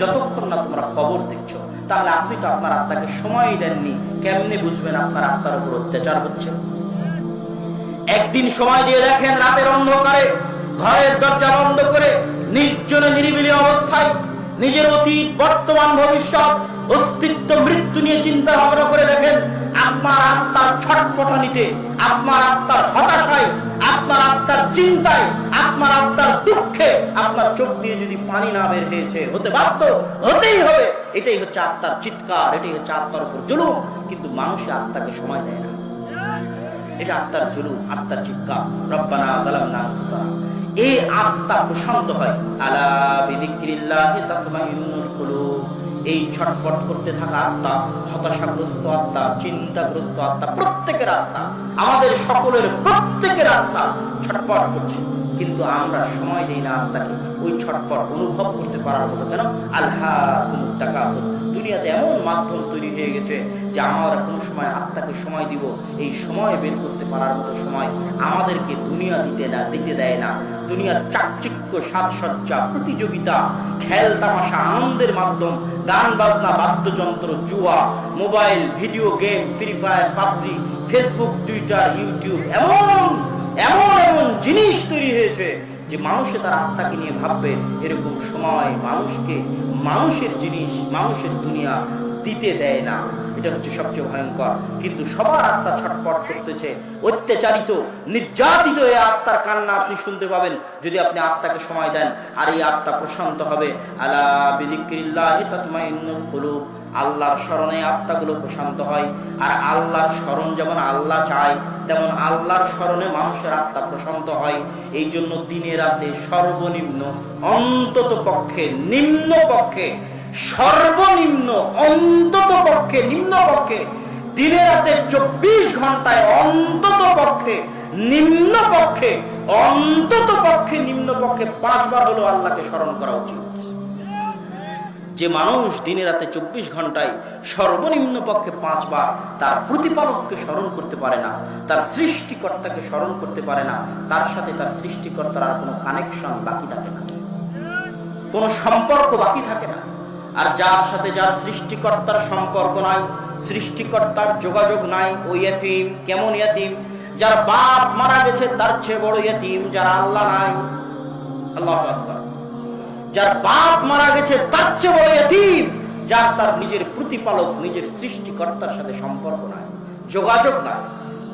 যতক্ষণ না তোমরা খবর দেখছ, তাহলে আপনি তো আপনার আত্মাকে সময় দেননি। কেমনে বুঝবেন আপনার আত্মার উপর অত্যাচার হচ্ছে? একদিন সময় দিয়ে দেখেন রাতের অন্ধকারে, ঘরের দরজা বন্ধ করে, নির্জনে নিরিবিলি অবস্থায় নিজের অতীত, বর্তমান ভবিষ্যৎ, অস্তিত্ব, মৃত্যু নিয়ে চিন্তা ভাবনা করে দেখেন, আপনার আত্মার ছটপটানিতে, আপনার আত্মার হতাশায় চিন্তায় আপনার আত্মার দুঃখে আপনার চোখ দিয়ে যদি পানি না বের হয়েছে, হতে বাধ্য হতেই হবে। এটাই হচ্ছে আত্মার চিৎকার, এটাই হচ্ছে আত্মার উপর জুলুম। কিন্তু মানুষের আত্মাকে সময় দেয় না। এটা আত্মার জুলুম, আত্মার চিৎকার। রব্বানা জালামনা আনফুসানা। এই আত্মা প্রশান্ত হয়। আলা বিযিকরিল্লাহি তাতমাইন্নুল কুলুব। এই ছটফট করতে থাকা আত্মা, হতাশাগ্রস্ত আত্মা, চিন্তাগ্রস্ত আত্মা, প্রত্যেকের আত্মা, আমাদের সকলের প্রত্যেকের আত্মা ছটফট করছে। কিন্তু আমরা সময় দিই না আত্মাকে। ওই ছটফট অনুভব করতে পারার মতো কেন? আল্লাহ দুনিয়াতে এমন মাধ্যম তৈরি হয়ে গেছে যে আমরা কোন সময় আত্মাকে সময় দিব, এই সময় বের করতে পারার মতো সময় আমাদেরকে দুনিয়া দিতে না দিতে দেয় না। দুনিয়ার চাকচিক্য সাজসজ্জা, প্রতিযোগিতা, খেল তামাশা, আনন্দের মাধ্যম, গান বাজনা, বাদ্যযন্ত্র, জুয়া, mobile, video game, free fire, PUBG, Facebook, Twitter, YouTube, এমন এমন এমন জিনিস তৈরি হয়েছে যে মানুষে তার আত্মাকে নিয়ে ভাববে, এরকম সময় মানুষকে, মানুষের জিনিস, মানুষের দুনিয়া দিতে দেয় না। এটা হচ্ছে সবচেয়ে ভয়ঙ্কর। কিন্তু সবার আত্মা ছটপট করতেছে। অত্যাচারিত, নির্যাতিত এই আত্মার কান্না আপনি শুনতে পাবেন যদি আপনি আত্মাকে সময় দেন। আর এই আত্মা প্রশান্ত হবে। আলা আল্লাহর স্মরণে আত্মাগুলো প্রশান্ত হয়। আর আল্লাহর স্মরণ যেমন আল্লাহ চায়, তেমন আল্লাহর স্মরণে মানুষের আত্মা প্রশান্ত হয়। এই জন্য দিনে রাতে সর্বনিম্ন অন্তত পক্ষে, নিম্ন পক্ষে সর্বনিম্ন, অন্তত পক্ষে, নিম্ন পক্ষে, দিনে রাতে চব্বিশ ঘন্টায় অন্তত পক্ষে, নিম্ন পক্ষে, অন্তত পক্ষে, নিম্ন পক্ষে পাঁচবার হলো আল্লাহকে স্মরণ করা উচিত। যে মানুষ দিনে রাতে চব্বিশ ঘন্টায় সর্বনিম্ন পক্ষে পাঁচবার তার প্রতিপালককে স্মরণ করতে পারে না, তার সৃষ্টিকর্তাকে স্মরণ করতে পারে না, তার সাথে তার সৃষ্টিকর্তার আর কোনো কানেকশন বাকি থাকে না। কোনো সম্পর্ক বাকি থাকে না। আর যার সাথে যার সৃষ্টিকর্তার সম্পর্ক নাই, সৃষ্টিকর্তার যোগাযোগ নাই ওই ইয়াতিম, কেমন ইয়াতিম? যার বাপ মারা গেছে, তার চেয়ে বড় ইয়াতিম। যার আল্লাহ নাই, আল্লাহ যার বাপ মারা গেছে, তার চেয়ে বড় এতিম যার তার নিজের প্রতিপালক, নিজের সৃষ্টিকর্তার সাথে সম্পর্ক নাই, যোগাযোগ নাই।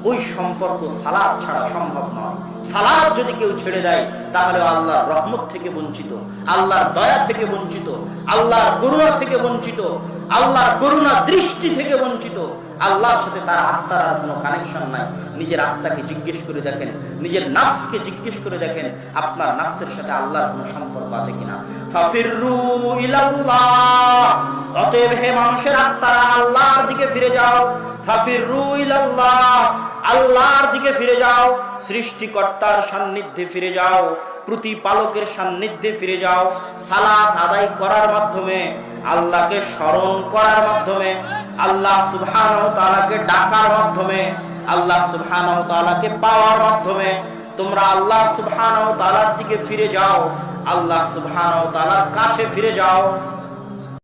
ওই সম্পর্ক সালাদ ছাড়া সম্ভব নয়। সালাদ যদি কেউ ছেড়ে দেয়, তাহলে আল্লাহর রহমত থেকে বঞ্চিত, আল্লাহর দয়া থেকে বঞ্চিত, আল্লাহর করুণা থেকে বঞ্চিত আল্লাহর করুণা দৃষ্টি থেকে বঞ্চিত। আল্লাহর সাথে তার আত্মার আর কোনো কানেকশন নাই। নিজের আত্মাকে জিজ্ঞেস করে দেখেন, নিজের নাফসকে জিজ্ঞেস করে দেখেন, আপনার নাফসের সাথে আল্লাহর কোনো সম্পর্ক আছে কিনা। অতএব হে মানুষের আত্মারা, আল্লাহর দিকে ফিরে যাও। ফাফিরু ইলাল্লাহ। আল্লাহর দিকে ফিরে যাও। সৃষ্টিকর্তার সান্নিধ্যে ফিরে যাও। প্রতিপালকের সান্নিধ্যে ফিরে যাও। সালাত আদায় করার মাধ্যমে, আল্লাহকে স্মরণ করার মাধ্যমে, আল্লাহ সুবহান তাআলাকে ডাকার মাধ্যমে, আল্লাহ সুবহান তাআলাকে পাওয়ার মাধ্যমে তোমরা আল্লাহ সুবহান তাআলার দিকে ফিরে যাও। আল্লাহ সুবহান তাআলার কাছে ফিরে যাও।